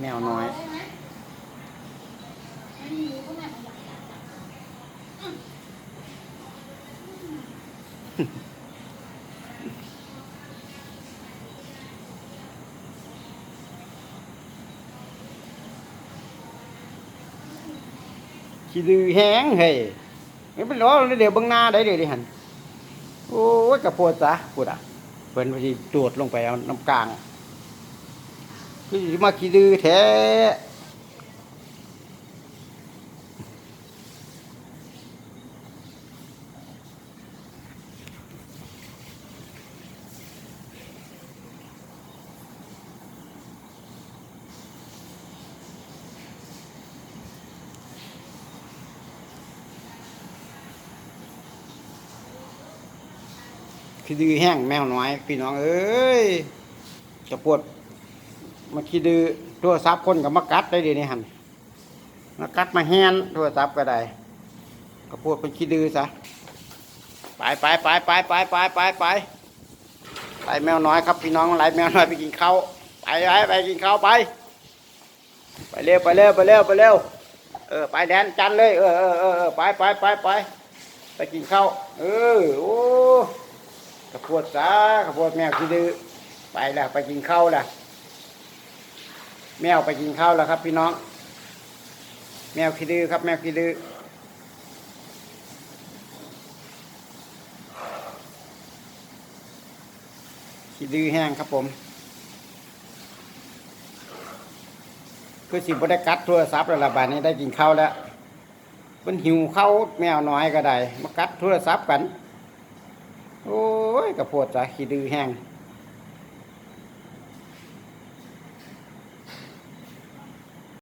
แมวน้อย ขี้ดื้อแห้งเฮ้ยไม่เป็นไรเดี๋ยวเบังหน้าได้เดี๋ยวดิหันโอ้ยกระโพดจ้ะพูดอะเพิ่นพอดีตรวจลงไปเอาน้ำกลาง คือมาขี้ดื้อแท้ขี้ดื้อแห้งแมวน้อย พี่น้องเอ้ยกระโพด มาขี้ดื้อโทรศัพท์คนกับมากัดได้ดีนี้หันมากัดมาแฮนโทรศัพท์ก็ได้กระโพดเป็นขี้ดื้อซะไปไปไปไปไปไปไปไปไปแมวน้อยครับพี่น้องไล่แมวน้อยไปกินข้าวไปไปไปกินข้าวไป ไปเร็วไปเร็วไปเร็วไปเร็วเออไปแดนจันเลยเออเออเออไปไปไปไปไปกินข้าวเออโอ้กระโพดซะกระโพดแมวขี้ดื้อไปแล้วไปกินข้าวแล้ว แมวไปกินข้าวแล้วครับ พี่น้อง แมวขี้ดื้อครับ แมวขี้ดื้อขี้ดื้อแห้งครับผม คือสิบได้กัดโทรศัพท์แล้วละบาดนี้ได้กินข้าวแล้วมันหิวข้าวแมวน้อยก็ได้มากัดโทรศัพท์กัน โอ้ยกระโพดจ้ะขี้ดื้อแห้ง